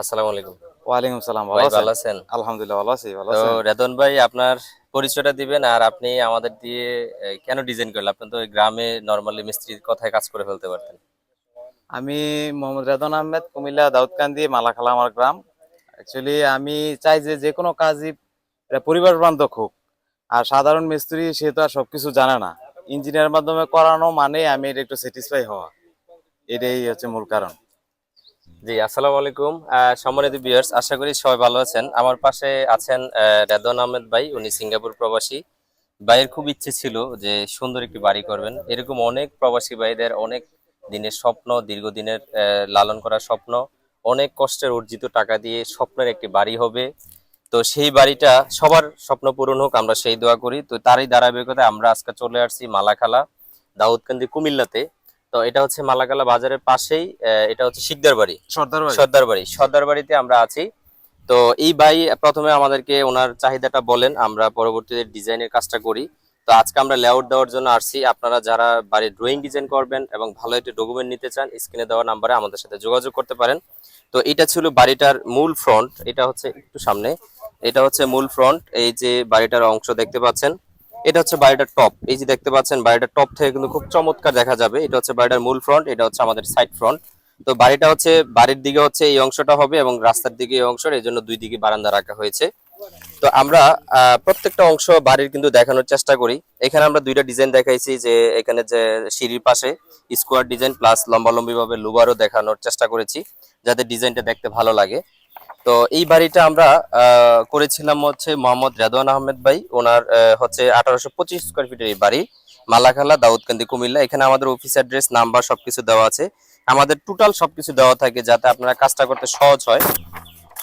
আসসালামু আলাইকুম। ওয়ালাইকুম সালাম ভাই ভালো আছেন? আলহামদুলিল্লাহ ভালো আছি ভালো আছেন? রেদন ভাই আপনার পরিচয়টা দিবেন আর আপনি আমাদের দিয়ে কেন ডিজাইন করলেন? আপনি তো গ্রামে নর্মালি মিস্ত্রির কথায় কাজ করে ফেলতে পারতেন। আমি মোহাম্মদ রেদন আহমেদ কুমিল্লা দাউদকান্দি মালাখালা আমার গ্রাম। অ্যাকচুয়ালি আমি চাই যে যে কোনো কাজই পরিবার বান্ধব হোক। আর সাধারণ মিস্ত্রি সে তো আর সবকিছু জানে না। ইঞ্জিনিয়ার মাধ্যমে করানো মানে আমি এটা একটু স্যাটিসফাই হওয়া। এটাই হচ্ছে মূল কারণ। জি, আসসালামু আলাইকুম। সম্মানিত ভিউয়ার্স আশা করি সবাই ভালো আছেন। আমার পাশে আছেন রেদন আহমেদ ভাই। উনি সিঙ্গাপুর প্রবাসী। ভাইয়ের খুব ইচ্ছে ছিল যে সুন্দর একটি বাড়ি করবেন। এরকম অনেক প্রবাসী ভাইদের অনেক দিনের স্বপ্ন, দীর্ঘদিনের লালন করার স্বপ্ন, অনেক কষ্টের অর্জিত টাকা দিয়ে স্বপ্নের একটি বাড়ি হবে। তো সেই বাড়িটা সবার স্বপ্ন পূরণ হোক, আমরা সেই দোয়া করি। তো তারই ধারাবাহিকতায় আমরা আজকে চলে আসছি মালাখালা, দাউদকান্দি কুমিল্লাতে। তো এটা হচ্ছে মালাকালা বাজারের পাশেই এটা হচ্ছে শিকদার বাড়ি সর্দার সর্দার বাড়ি সর্দার বাড়িতে আমরা আছি। তো এই ভাই প্রথমে আমাদেরকে ওনার চাহিদাটা বলেন আমরা পরবর্তীতে ডিজাইনের কাজটা করি। তো আজকে আমরা লেআউট দেওয়ার জন্য আসছি। আপনারা যারা বাড়ির ড্রয়িং ডিজাইন করবেন এবং ভালো একটি ডকুমেন্ট নিতে চান স্ক্রিনে দেওয়া নাম্বারে আমাদের সাথে যোগাযোগ করতে পারেন। তো এটা ছিল বাড়িটার মূল ফ্রন্ট এটা হচ্ছে একটু সামনে। এটা হচ্ছে মূল ফ্রন্ট এই যে বাড়িটার অংশ দেখতে পাচ্ছেন। এটা হচ্ছে বাড়িটার টপ। এই যে দেখতে পাচ্ছেন, বাড়িটার টপ থেকে কিন্তু খুব চমৎকার দেখা যাবে। এটা হচ্ছে বাড়িটার মূল ফ্রন্ট, এটা হচ্ছে আমাদের সাইড ফ্রন্ট। তো বাড়িটা হচ্ছে, বাড়ির দিকে হচ্ছে এই অংশটা হবে এবং রাস্তার দিকে এই অংশ এই জন্য দুই দিকে বারান্দা রাখা হয়েছে। তো আমরা প্রত্যেকটা অংশ বাড়ির কিন্তু দেখানোর চেষ্টা করি। এখানে আমরা দুইটা ডিজাইন দেখাইছি, যে এখানে যে সিঁড়ির পাশে স্কোয়ার ডিজাইন, প্লাস লম্বালম্বি ভাবে লুবারও দেখানোর চেষ্টা করেছি, যাতে ডিজাইনটা দেখতে ভালো লাগে। তো এই বাড়িটা আমরা করেছিলাম হচ্ছে মোহাম্মদ রেদওয়ান আহমেদ ভাই। ওনার হচ্ছে আঠারোশো পঁচিশ স্কোয়ার ফিটের এই বাড়ি, মালাখালা, দাউদকান্দি, কুমিল্লা। এখানে আমাদের অফিস অ্যাড্রেস নাম্বার সবকিছু দেওয়া আছে। আমাদের টোটাল সবকিছু দেওয়া থাকে যাতে আপনারা কাজটা করতে সহজ হয়।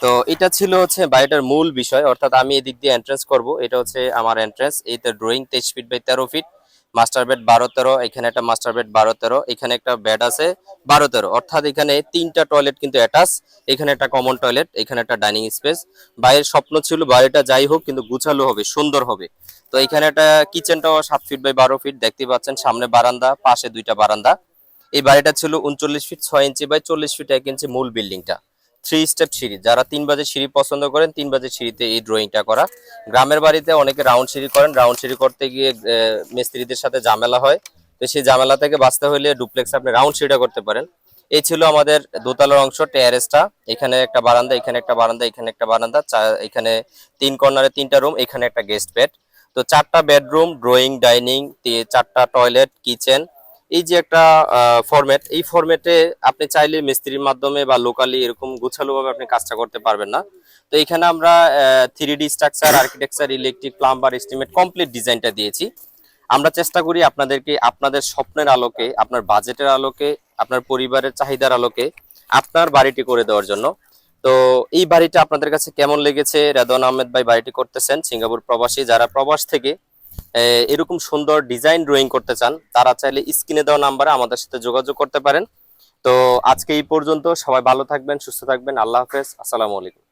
তো এটা ছিল হচ্ছে বাড়িটার মূল বিষয়, অর্থাৎ আমি এদিক দিয়ে এন্ট্রেন্স করব। এটা হচ্ছে আমার এন্ট্রেন্স এইতে ড্রয়িং তেইশ ফিট বাই তেরো ফিট মাস্টার বেড বারো তেরো, এখানে একটা মাস্টার বেড বারো তেরো, এখানে একটা বেড আছে বারো তেরো। অর্থাৎ এখানে তিনটা টয়লেট কিন্তু অ্যাটাচ, এখানে একটা কমন টয়লেট, এখানে একটা ডাইনিং স্পেস। বাইরের স্বপ্ন ছিল বাড়িটা যাই হোক, কিন্তু গুছালো হবে, সুন্দর হবে। তো এখানে একটা কিচেনটাও সাত ফিট বাই বারো ফিট দেখতে পাচ্ছেন সামনে বারান্দা, পাশে দুইটা বারান্দা। এই বাড়িটা ছিল উনচল্লিশ ফিট ছয় ইঞ্চি বাই চল্লিশ ফিট এক ইঞ্চি মূল বিল্ডিংটা থ্রি স্টেপ সিঁড়ি। যারা তিন বাজে সিঁড়ি পছন্দ করেন, তিন বাজে সিঁড়িতে এই ড্রয়িংটা করা। গ্রামের বাড়িতে অনেকে রাউন্ড সিঁড়ি করেন। রাউন্ড সিঁড়ি করতে গিয়ে মিস্ত্রিদের সাথে ঝামেলা হয়। তো সেই ঝামেলা থেকে বাঁচতে হলে ডুপ্লেক্স আপনি রাউন্ড সিঁড়িটা করতে পারেন। এই ছিল আমাদের দোতলার অংশ টেয়ারেসটা এখানে একটা বারান্দা, এখানে একটা বারান্দা, এখানে একটা বারান্দা। এখানে তিন কর্নারে তিনটা রুম এখানে একটা গেস্ট বেড তো চারটা বেডরুম ড্রয়িং ডাইনিং চারটা টয়লেট কিচেন এই যে একটা ফরম্যাট এই ফরম্যাটে আপনি চাইলে মিস্ত্রির মাধ্যমে বা লোকালি এরকম গুছালো ভাবে আপনি কাজটা করতে পারবেন না। তো এখানে আমরা three D structure architecture electric plumber estimate complete ডিজাইনটা দিয়েছি। আমরা চেষ্টা করি আপনাদেরকে, আপনাদের স্বপ্নের আলোকে, আপনার বাজেটের আলোকে, আপনার পরিবারের চাহিদার আলোকে, আপনার বাড়িটি করে দেওয়ার জন্য। তো এই বাড়িটা আপনাদের কাছে কেমন লেগেছে? রেদন আহমেদ ভাই বাড়িটি করতেছেন, সিঙ্গাপুর প্রবাসী, যারা প্রবাস থেকে এরকম সুন্দর ডিজাইন ড্রয়িং করতে চান, তারা চাইলে স্ক্রিনে দেওয়া নাম্বারে আমাদের সাথে যোগাযোগ করতে পারেন। তো আজকে এই পর্যন্ত সবাই ভালো থাকবেন, সুস্থ থাকবেন, আল্লাহ হাফেজ, আসসালামু আলাইকুম।